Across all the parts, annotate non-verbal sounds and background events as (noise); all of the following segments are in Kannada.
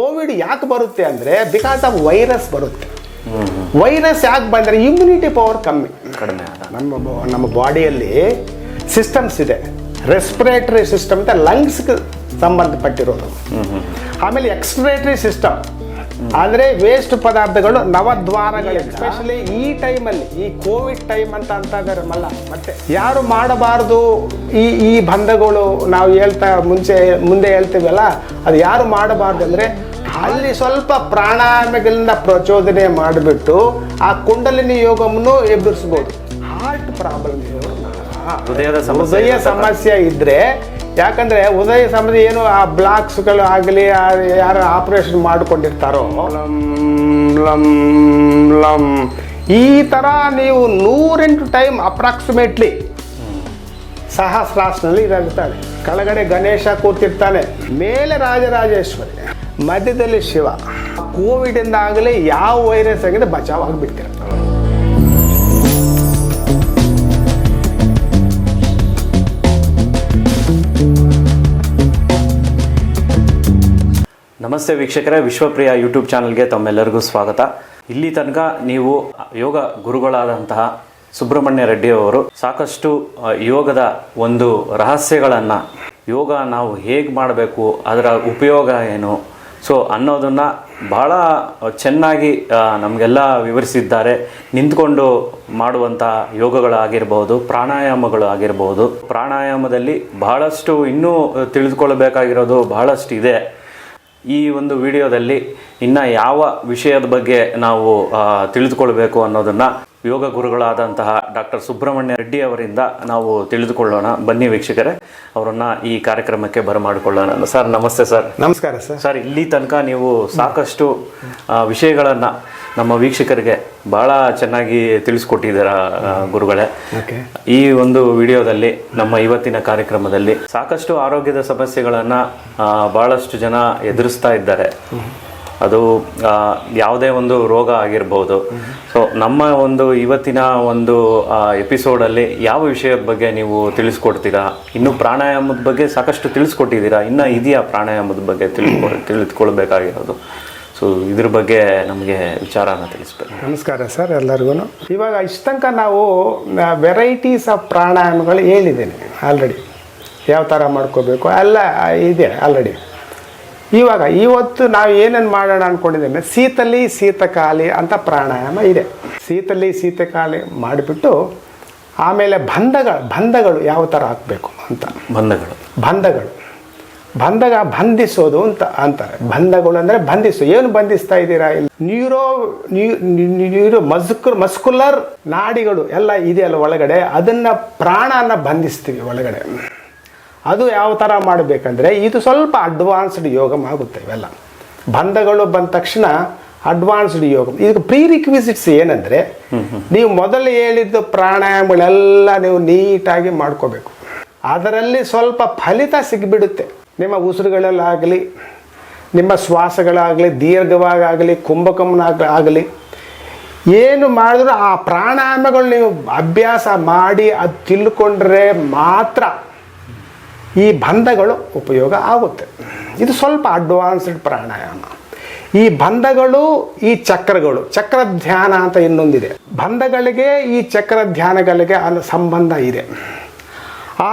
ಕೋವಿಡ್ ಯಾಕೆ ಬರುತ್ತೆ ಅಂದರೆ ಬಿಕಾಸ್ ಆಫ್ ವೈರಸ್ ಬರುತ್ತೆ. ವೈರಸ್ ಯಾಕೆ ಬಂದರೆ ಇಮ್ಯುನಿಟಿ ಪವರ್ ಕಮ್ಮಿ. ಕಡಿಮೆ ನಮ್ಮ ನಮ್ಮ ಬಾಡಿಯಲ್ಲಿ ಸಿಸ್ಟಮ್ಸ್ ಇದೆ. ರೆಸ್ಪಿರೇಟರಿ ಸಿಸ್ಟಮ್ ಅಂತ ಲಂಗ್ಸ್ಗೆ ಸಂಬಂಧಪಟ್ಟಿರೋದು. ಆಮೇಲೆ ಎಕ್ಸ್ಪಿರೇಟರಿ ಸಿಸ್ಟಮ್ ಅಂದರೆ ವೇಸ್ಟ್ ಪದಾರ್ಥಗಳು ನವದ್ವಾರಗಳು ಎಸ್ಪೆಷಲಿ ಈ ಟೈಮಲ್ಲಿ ಈ ಕೋವಿಡ್ ಟೈಮ್ ಅಂತ ಅಂತ ಇದ್ದಾರೆ ಮಲ್ಲ ಮತ್ತೆ ಯಾರು ಮಾಡಬಾರ್ದು ಈ ಈ ಬಂಧಗಳು ನಾವು ಹೇಳ್ತಾ ಮುಂಚೆ ಮುಂದೆ ಹೇಳ್ತೀವಲ್ಲ ಅದು ಯಾರು ಮಾಡಬಾರ್ದು ಅಂದರೆ ಅಲ್ಲಿ ಸ್ವಲ್ಪ ಪ್ರಾಣಾಯಾಮಗಳಿಂದ ಪ್ರಚೋದನೆ ಮಾಡಿಬಿಟ್ಟು ಆ ಕುಂಡಲಿನಿ ಯೋಗವನ್ನು ಎದುರಿಸ್ಬೋದು. ಹಾರ್ಟ್ ಪ್ರಾಬ್ಲಮ್ ಹೃದಯದ ಸಮಸ್ಯೆ ಹೃದಯ ಸಮಸ್ಯೆ ಇದ್ರೆ ಯಾಕಂದ್ರೆ ಉದಯ ಸಮಸ್ಯೆ ಏನು ಆ ಬ್ಲಾಕ್ಸ್ಗಳು ಆಗಲಿ ಯಾರು ಆಪರೇಷನ್ ಮಾಡಿಕೊಂಡಿರ್ತಾರೋ? ಲಂ. ಈ ತರ ನೀವು ನೂರೆಂಟು ಟೈಮ್ ಅಪ್ರಾಕ್ಸಿಮೇಟ್ಲಿ ಸಹಸ್ರಾಸ್ನಲ್ಲಿ ಇದಾಗುತ್ತಾನೆ ಕೆಳಗಡೆ ಗಣೇಶ ಕೂತಿರ್ತಾನೆ ಮೇಲೆ ರಾಜರಾಜೇಶ್ವರಿ ಮಧ್ಯದಲ್ಲಿ ಶಿವ. ಕೋವಿಡ್ ಇಂದ ಆಗಲಿ ಯಾವ ವೈರಸ್ ಆಗಿದೆ ಬಚಾವ್ ಆಗಿಬಿಡ್ತೀರ ನಮಸ್ತೆ ವೀಕ್ಷಕರೇ, ವಿಶ್ವಪ್ರಿಯ ಯೂಟ್ಯೂಬ್ ಚಾನಲ್ಗೆ ತಮ್ಮೆಲ್ಲರಿಗೂ ಸ್ವಾಗತ. ಇಲ್ಲಿ ತನಕ ನೀವು ಯೋಗ ಗುರುಗಳಾದಂತಹ ಸುಬ್ರಹ್ಮಣ್ಯ ರೆಡ್ಡಿ ಅವರು ಸಾಕಷ್ಟು ಯೋಗದ ಒಂದು ರಹಸ್ಯಗಳನ್ನು, ಯೋಗ ನಾವು ಹೇಗೆ ಮಾಡಬೇಕು, ಅದರ ಉಪಯೋಗ ಏನು, ಸೊ ಅನ್ನೋದನ್ನು ಬಹಳ ಚೆನ್ನಾಗಿ ನಮಗೆಲ್ಲ ವಿವರಿಸಿದ್ದಾರೆ. ನಿಂತ್ಕೊಂಡು ಮಾಡುವಂಥ ಯೋಗಗಳಾಗಿರ್ಬೋದು, ಪ್ರಾಣಾಯಾಮಗಳು ಆಗಿರ್ಬೋದು, ಪ್ರಾಣಾಯಾಮದಲ್ಲಿ ಬಹಳಷ್ಟು ಇನ್ನೂ ತಿಳಿದುಕೊಳ್ಳಬೇಕಾಗಿರೋದು ಬಹಳಷ್ಟು ಇದೆ ಈ ಒಂದು ವಿಡಿಯೋದಲ್ಲಿ ಇನ್ನು ಯಾವ ವಿಷಯದ ಬಗ್ಗೆ ನಾವು ತಿಳಿದುಕೊಳ್ಬೇಕು ಅನ್ನೋದನ್ನು ಯೋಗ ಗುರುಗಳಾದಂತಹ ಡಾಕ್ಟರ್ ಸುಬ್ರಹ್ಮಣ್ಯ ರೆಡ್ಡಿ ಅವರಿಂದ ನಾವು ತಿಳಿದುಕೊಳ್ಳೋಣ. ಬನ್ನಿ ವೀಕ್ಷಕರೇ ಅವರನ್ನ ಈ ಕಾರ್ಯಕ್ರಮಕ್ಕೆ ಬರಮಾಡಿಕೊಳ್ಳೋಣ. ಸರ್ ನಮಸ್ತೆ ಸರ್. ನಮಸ್ಕಾರ ಸರ್. ಸರ್ ಇಲ್ಲಿ ತನಕ ನೀವು ಸಾಕಷ್ಟು ವಿಷಯಗಳನ್ನು ನಮ್ಮ ವೀಕ್ಷಕರಿಗೆ ಬಹಳ ಚೆನ್ನಾಗಿ ತಿಳಿಸ್ಕೊಟ್ಟಿದ್ದೀರಾ ಗುರುಗಳೇ. ಈ ಒಂದು ವಿಡಿಯೋದಲ್ಲಿ ನಮ್ಮ ಇವತ್ತಿನ ಕಾರ್ಯಕ್ರಮದಲ್ಲಿ ಸಾಕಷ್ಟು ಆರೋಗ್ಯದ ಸಮಸ್ಯೆಗಳನ್ನ ಬಹಳಷ್ಟು ಜನ ಎದುರಿಸ್ತಾ ಇದ್ದಾರೆ. ಅದು ಯಾವುದೇ ಒಂದು ರೋಗ ಆಗಿರ್ಬೋದು. ಸೊ ನಮ್ಮ ಒಂದು ಇವತ್ತಿನ ಒಂದು ಎಪಿಸೋಡಲ್ಲಿ ಯಾವ ವಿಷಯದ ಬಗ್ಗೆ ನೀವು ತಿಳಿಸ್ಕೊಡ್ತೀರಾ? ಇನ್ನು ಪ್ರಾಣಾಯಾಮದ ಬಗ್ಗೆ ಸಾಕಷ್ಟು ತಿಳಿಸ್ಕೊಟ್ಟಿದ್ದೀರಾ? ಇನ್ನು ಇದೆಯಾ ಪ್ರಾಣಾಯಾಮದ ಬಗ್ಗೆ ತಿಳ್ಕೊ (coughs) ತಿಳಿದುಕೊಳ್ಬೇಕಾಗಿರೋದು. ಸೊ ಇದ್ರ ಬಗ್ಗೆ ನಮಗೆ ವಿಚಾರನ ತಿಳಿಸ್ಬೇಕು. ನಮಸ್ಕಾರ ಸರ್ ಎಲ್ಲರಿಗೂ ಇವಾಗ ಇಷ್ಟಂಕ ನಾವು ವೆರೈಟೀಸ್ ಆಫ್ ಪ್ರಾಣಾಯಾಮಗಳು ಹೇಳಿದ್ದೇನೆ ಆಲ್ರೆಡಿ ಯಾವ ಥರ ಮಾಡ್ಕೋಬೇಕು? ಎಲ್ಲ ಇದೆ ಆಲ್ರೆಡಿ ಇವಾಗ ಇವತ್ತು ನಾವು ಏನೇನು ಮಾಡೋಣ ಅಂದ್ಕೊಂಡಿದ್ದೇನೆ ಸೀತಲ್ಲಿ ಸೀತಕಾಲಿ ಅಂತ ಪ್ರಾಣಾಯಾಮ ಇದೆ. ಸೀತಲ್ಲಿ ಸೀತಕಾಲಿ ಮಾಡಿಬಿಟ್ಟು ಆಮೇಲೆ ಬಂಧಗಳು ಬಂಧಗಳು ಯಾವ ಥರ ಹಾಕಬೇಕು ಅಂತ? ಬಂಧಗಳು. ಬಂಧಗಳು. ಬಂಧಗ ಬಂಧಿಸೋದು ಅಂತ ಅಂತಾರೆ. ಬಂಧಗಳು ಅಂದರೆ ಬಂಧಿಸು. ಏನು ಬಂಧಿಸ್ತಾ ಇದ್ದೀರಾ? ಇಲ್ಲಿ ನ್ಯೂರೋ ನ್ಯೂರೋ ಮಸ್ಕು ಮಸ್ಕುಲರ್ ನಾಡಿಗಳು ಎಲ್ಲ ಇದೆಯಲ್ಲ ಒಳಗಡೆ. ಅದನ್ನು ಪ್ರಾಣನ ಬಂಧಿಸ್ತೀವಿ ಒಳಗಡೆ. ಅದು ಯಾವ ಥರ ಮಾಡಬೇಕಂದ್ರೆ ಇದು ಸ್ವಲ್ಪ ಅಡ್ವಾನ್ಸ್ಡ್ ಯೋಗ ಆಗುತ್ತೆ ಇವೆಲ್ಲ. ಬಂಧಗಳು ಬಂದ ತಕ್ಷಣ ಅಡ್ವಾನ್ಸ್ಡ್ ಯೋಗ. ಈಗ ಪ್ರೀ ರಿಕ್ವಿಸಿಟ್ಸ್ ಏನಂದರೆ ನೀವು ಮೊದಲು ಹೇಳಿದ್ದು ಪ್ರಾಣಾಯಾಮಗಳೆಲ್ಲ ನೀವು ನೀಟಾಗಿ ಮಾಡ್ಕೋಬೇಕು. ಅದರಲ್ಲಿ ಸ್ವಲ್ಪ ಫಲಿತ ಸಿಗ್ಬಿಡುತ್ತೆ. ನಿಮ್ಮ ಉಸಿರುಗಳಲ್ಲಾಗಲಿ, ನಿಮ್ಮ ಶ್ವಾಸಗಳಾಗಲಿ ದೀರ್ಘವಾಗಲಿ ಕುಂಭಕಮನ ಆಗಲಿ ಏನು ಮಾಡಿದ್ರು ಆ ಪ್ರಾಣಾಯಾಮಗಳು ನೀವು ಅಭ್ಯಾಸ ಮಾಡಿ ಅದು ತಿಳ್ಕೊಂಡ್ರೆ ಮಾತ್ರ ಈ ಬಂಧಗಳು ಉಪಯೋಗ ಆಗುತ್ತೆ. ಇದು ಸ್ವಲ್ಪ ಅಡ್ವಾನ್ಸ್ಡ್ ಪ್ರಾಣಾಯಾಮ. ಈ ಬಂಧಗಳು, ಈ ಚಕ್ರಗಳು, ಚಕ್ರ ಧ್ಯಾನ ಅಂತ ಇನ್ನೊಂದಿದೆ. ಬಂಧಗಳಿಗೆ, ಈ ಚಕ್ರ ಧ್ಯಾನಗಳಿಗೆ ಅನ್ನೋ ಸಂಬಂಧ ಇದೆ.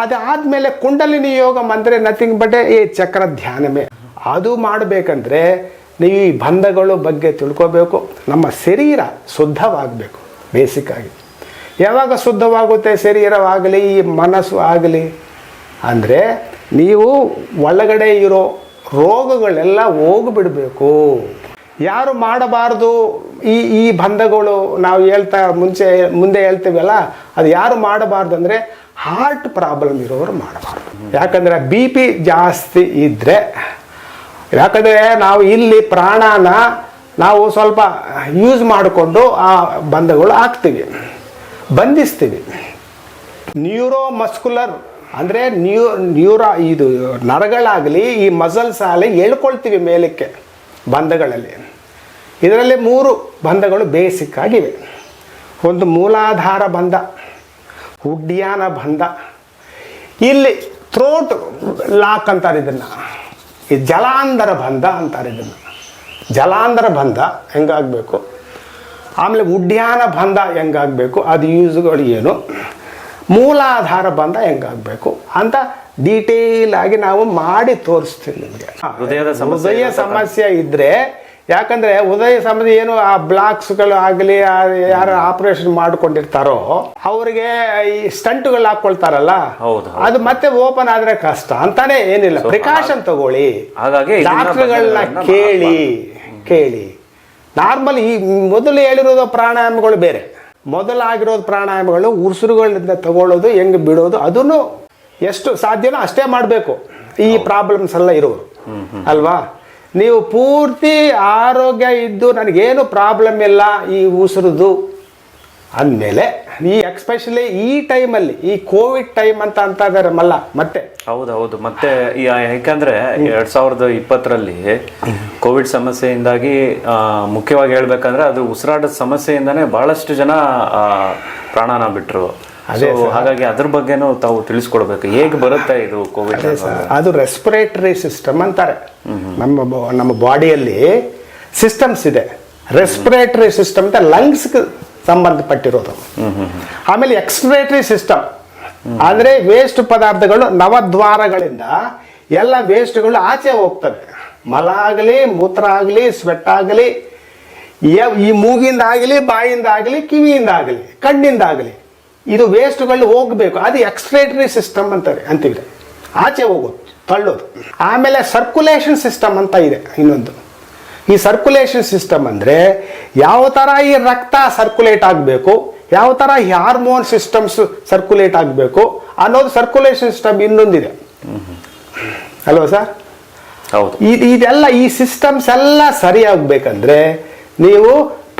ಅದಾದಮೇಲೆ ಕುಂಡಲಿನಿ ಯೋಗ ಅಂದರೆ ನಥಿಂಗ್ ಬಟ್ ಈ ಚಕ್ರ ಧ್ಯಾನವೇ. ಅದು ಮಾಡಬೇಕಂದ್ರೆ ನೀವು ಈ ಬಂಧಗಳು ಬಗ್ಗೆ ತಿಳ್ಕೋಬೇಕು. ನಮ್ಮ ಶರೀರ ಶುದ್ಧವಾಗಬೇಕು, ಬೇಸಿಕ್ಕಾಗಿ. ಯಾವಾಗ ಶುದ್ಧವಾಗುತ್ತೆ, ಶರೀರವಾಗಲಿ, ಈ ಮನಸ್ಸು ಆಗಲಿ? ಅಂದರೆ ನೀವು ಒಳಗಡೆ ಇರೋ ರೋಗಗಳೆಲ್ಲ ಹೋಗಿಬಿಡಬೇಕು. ಯಾರು ಮಾಡಬಾರ್ದು? ಈ ಈ ಬಂಧಗಳು ನಾವು ಹೇಳ್ತಾ ಮುಂಚೆ, ಮುಂದೆ ಹೇಳ್ತೀವಲ್ಲ, ಅದು ಯಾರು ಮಾಡಬಾರ್ದು ಅಂದರೆ ಹಾರ್ಟ್ ಪ್ರಾಬ್ಲಮ್ ಇರೋರು ಮಾಡಬಾರ್ದು. ಯಾಕಂದರೆ ಬಿ ಪಿ ಜಾಸ್ತಿ ಇದ್ದರೆ ಯಾಕಂದರೆ ನಾವು ಇಲ್ಲಿ ಪ್ರಾಣನ ನಾವು ಸ್ವಲ್ಪ ಯೂಸ್ ಮಾಡಿಕೊಂಡು ಆ ಬಂಧಗಳು ಹಾಕ್ತೀವಿ ಬಂಧಿಸ್ತೀವಿ. ನ್ಯೂರೋ ಮಸ್ಕುಲರ್ ಅಂದರೆ ನ್ಯೂ, ನ್ಯೂರಾ, ಇದು, ನರಗಳಾಗಲಿ ಈ ಮಸಲ್ಸ್ ಆಗಲಿ ಎಳ್ಕೊಳ್ತೀವಿ ಮೇಲಕ್ಕೆ ಬಂಧಗಳಲ್ಲಿ. ಇದರಲ್ಲಿ ಮೂರು ಬಂಧಗಳು ಬೇಸಿಕ್ ಆಗಿವೆ. ಒಂದು ಮೂಲಾಧಾರ ಬಂಧ, ಉಡ್ಯಾನ ಬಂಧ. ಇಲ್ಲಿ ಥ್ರೋಟ್ ಲಾಕ್ ಅಂತಾರೆ ಇದನ್ನು. ಈ ಜಲಾಂಧರ ಬಂಧ ಅಂತಾರೆ ಇದನ್ನು. ಜಲಾಂಧರ ಬಂಧ ಹೆಂಗಾಗಬೇಕು? ಆಮೇಲೆ ಉಡ್ಯಾನ ಬಂಧ ಹೆಂಗಾಗಬೇಕು? ಅದು ಯೂಸ್ಗಳು ಏನು? ಮೂಲಾಧಾರ ಬಂದ ಹೆಂಗಾಗಬೇಕು ಅಂತ ಡೀಟೇಲ್ ಆಗಿ ನಾವು ಮಾಡಿ ತೋರಿಸ್ತೀವಿ ನಿಮಗೆ. ಹೃದಯದ ಹೃದಯ ಸಮಸ್ಯೆ ಇದ್ರೆ ಯಾಕಂದ್ರೆ ಉದಯ ಸಮಸ್ಯೆ ಏನು ಆ ಬ್ಲಾಕ್ಸ್ಗಳು ಆಗಲಿ ಯಾರು ಆಪರೇಷನ್ ಮಾಡ್ಕೊಂಡಿರ್ತಾರೋ ಅವರಿಗೆ ಈ ಸ್ಟಂಟ್ಗಳು ಹಾಕೊಳ್ತಾರಲ್ಲ ಹೌದು, ಅದು ಮತ್ತೆ ಓಪನ್ ಆದ್ರೆ ಕಷ್ಟ ಅಂತಾನೆ ಏನಿಲ್ಲ. ಪ್ರಿಕಾಷನ್ ತಗೊಳ್ಳಿ. ಡಾಕ್ಟರ್ಗಳನ್ನ ಕೇಳಿ ಕೇಳಿ. ನಾರ್ಮಲ್ ಈ ಮೊದಲು ಹೇಳಿರೋದು ಪ್ರಾಣಾಯಾಮಗಳು ಬೇರೆ. ಮೊದಲಾಗಿರೋದು ಪ್ರಾಣಾಯಾಮಗಳು ಉಸಿರುಗಳಿಂದ ತಗೊಳ್ಳೋದು ಹೆಂಗೆ ಬಿಡೋದು ಅದನ್ನು ಎಷ್ಟು ಸಾಧ್ಯನೋ ಅಷ್ಟೇ ಮಾಡಬೇಕು. ಈ ಪ್ರಾಬ್ಲಮ್ಸ್ ಎಲ್ಲ ಇರೋರು. ಅಲ್ವಾ? ನೀವು ಪೂರ್ತಿ ಆರೋಗ್ಯ ಇದ್ದು ನನಗೇನು ಪ್ರಾಬ್ಲಮ್ ಇಲ್ಲ ಈ ಉಸಿರುದು ಅಂದಮೇಲೆ ಈ ಎಕ್ಸ್ಪೆಷಲಿ ಈ ಟೈಮಲ್ಲಿ ಈ ಕೋವಿಡ್ ಟೈಮ್ ಅಂತ ಅಂತ ಇದಾರೆ ಮಲ್ಲ ಮತ್ತೆ? ಹೌದು ಹೌದು. ಮತ್ತೆ ಯಾಕಂದ್ರೆ ಎರಡ್ ಸಾವಿರದ ಇಪ್ಪತ್ತರಲ್ಲಿ ಕೋವಿಡ್ ಸಮಸ್ಯೆಯಿಂದಾಗಿ ಮುಖ್ಯವಾಗಿ ಹೇಳ್ಬೇಕಂದ್ರೆ ಅದು ಉಸಿರಾಟದ ಸಮಸ್ಯೆಯಿಂದಾನೇ ಬಹಳಷ್ಟು ಜನ ಪ್ರಾಣನ ಬಿಟ್ರು. ಅದೇ ಹಾಗಾಗಿ ಅದ್ರ ಬಗ್ಗೆನೂ ತಾವು ತಿಳಿಸ್ಕೊಡ್ಬೇಕು. ಹೇಗೆ ಬರುತ್ತೆ ಇದು ಕೋವಿಡ್ ಅದು ರೆಸ್ಪಿರೇಟರಿ ಸಿಸ್ಟಮ್ ಅಂತಾರೆ. ನಮ್ಮ ನಮ್ಮ ಬಾಡಿಯಲ್ಲಿ ಸಿಸ್ಟಮ್ಸ್ ಇದೆ. ರೆಸ್ಪಿರೇಟರಿ ಸಿಸ್ಟಮ್ ಅಂತ ಲಂಗ್ಸ್ಗೆ ಸಂಬಂಧಪಟ್ಟಿರೋದು. ಆಮೇಲೆ ಎಕ್ಸ್ಪಿರೇಟರಿ ಸಿಸ್ಟಮ್. ಅಂದ್ರೆ ವೇಸ್ಟ್ ಪದಾರ್ಥಗಳು ನವದ್ವಾರಗಳಿಂದ ಎಲ್ಲ ವೇಸ್ಟ್ಗಳು ಆಚೆ ಹೋಗ್ತವೆ. ಮಲ ಆಗಲಿ ಮೂತ್ರ ಆಗಲಿ ಸ್ವೆಟ್ ಆಗಲಿ ಈ ಮೂಗಿಂದ ಆಗಲಿ ಬಾಯಿಂದ ಆಗಲಿ ಕಿವಿಯಿಂದ ಆಗಲಿ ಕಣ್ಣಿಂದ ಆಗಲಿ ಇದು ವೇಸ್ಟ್ಗಳು ಹೋಗಬೇಕು. ಅದು ಎಕ್ಸ್ಟ್ರೇಟರಿ ಸಿಸ್ಟಮ್ ಅಂತಾರೆ ಅಂತೀವಿ ಆಚೆ ಹೋಗೋದು ತಳ್ಳೋದು. ಆಮೇಲೆ ಸರ್ಕ್ಯುಲೇಷನ್ ಸಿಸ್ಟಮ್ ಅಂತ ಇದೆ ಇನ್ನೊಂದು. ಈ ಸರ್ಕ್ಯುಲೇಷನ್ ಸಿಸ್ಟಮ್ ಅಂದರೆ ಯಾವ ಥರ ಈ ರಕ್ತ ಸರ್ಕ್ಯುಲೇಟ್ ಆಗಬೇಕು ಯಾವ ಥರ ಈ ಹಾರ್ಮೋನ್ ಸಿಸ್ಟಮ್ಸ್ ಸರ್ಕ್ಯುಲೇಟ್ ಆಗಬೇಕು ಅನ್ನೋದು ಸರ್ಕ್ಯುಲೇಷನ್ ಸಿಸ್ಟಮ್ ಇನ್ನೊಂದಿದೆ. ಅಲ್ವಾ ಸರ್? ಹೌದು. ಇದು ಇದೆಲ್ಲ ಈ ಸಿಸ್ಟಮ್ಸ್ ಎಲ್ಲ ಸರಿಯಾಗಬೇಕಂದ್ರೆ ನೀವು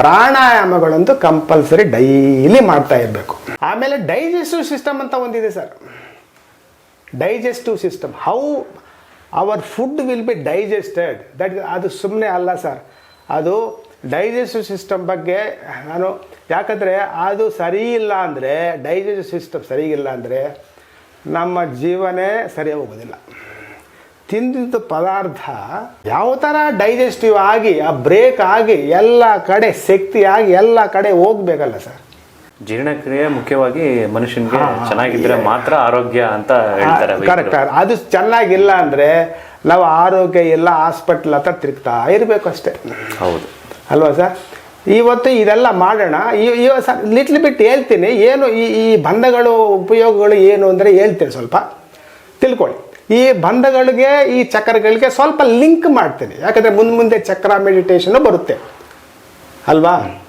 ಪ್ರಾಣಾಯಾಮಗಳಂತೂ ಕಂಪಲ್ಸರಿ ಡೈಲಿ ಮಾಡ್ತಾ ಇರಬೇಕು. ಆಮೇಲೆ ಡೈಜೆಸ್ಟಿವ್ ಸಿಸ್ಟಮ್ ಅಂತ ಒಂದಿದೆ sir. Digestive system how our food will be digested that ಅದು ಸುಮ್ಮನೆ ಅಲ್ಲ ಸರ್ ಅದು ಡೈಜೆಸ್ಟಿವ್ ಸಿಸ್ಟಮ್ ಬಗ್ಗೆ, ನಾನು ಯಾಕಂದರೆ ಅದು ಸರಿ ಇಲ್ಲ ಅಂದರೆ ಡೈಜೆಸ್ಟಿವ್ ಸಿಸ್ಟಮ್ ಸರಿ ಇಲ್ಲ ಅಂದರೆ ನಮ್ಮ ಜೀವನೇ ಸರಿ ಹೋಗೋದಿಲ್ಲ ತಿಂದಿದ್ದ ಪದಾರ್ಥ ಯಾವ ಥರ ಡೈಜೆಸ್ಟಿವ್ ಆಗಿ, ಆ ಬ್ರೇಕ್ ಆಗಿ ಎಲ್ಲ ಕಡೆ, ಶಕ್ತಿಯಾಗಿ ಎಲ್ಲ ಕಡೆ ಹೋಗಬೇಕಲ್ಲ ಸರ್ ಜೀರ್ಣಕ್ರಿಯೆ ಮುಖ್ಯವಾಗಿ ಮನುಷ್ಯನಿಗೆ ಚೆನ್ನಾಗಿದ್ರೆ ಮಾತ್ರ ಆರೋಗ್ಯ ಅಂತ ಹೇಳ್ತಾರೆ. ಕರೆಕ್ಟ್ ಅದು ಚೆನ್ನಾಗಿಲ್ಲ ಅಂದರೆ ನಾವು ಆರೋಗ್ಯ ಎಲ್ಲ ಹಾಸ್ಪಿಟ್ಲ್ ಹತ್ರ ತಿರುಗ್ತಾ ಇರಬೇಕು ಅಷ್ಟೇ. ಹೌದು. ಅಲ್ವಾ ಸರ್? ಇವತ್ತು ಇದೆಲ್ಲ ಮಾಡೋಣ. ಈ- ಸರ್ ಲಿಟ್ಲ್ ಬಿಟ್ಟು ಹೇಳ್ತೀನಿ. ಏನು ಈ ಈ ಬಂಧಗಳು ಉಪಯೋಗಗಳು ಏನು ಅಂದರೆ ಹೇಳ್ತೀನಿ ಸ್ವಲ್ಪ. ತಿಳ್ಕೊಳ್ಳಿ. ಈ ಬಂಧಗಳಿಗೆ ಈ ಚಕ್ರಗಳಿಗೆ ಸ್ವಲ್ಪ ಲಿಂಕ್ ಮಾಡ್ತೀನಿ. ಯಾಕಂದರೆ ಮುಂದೆ ಮುಂದೆ ಚಕ್ರ ಮೆಡಿಟೇಷನ್ ಬರುತ್ತೆ. ಅಲ್ವಾ?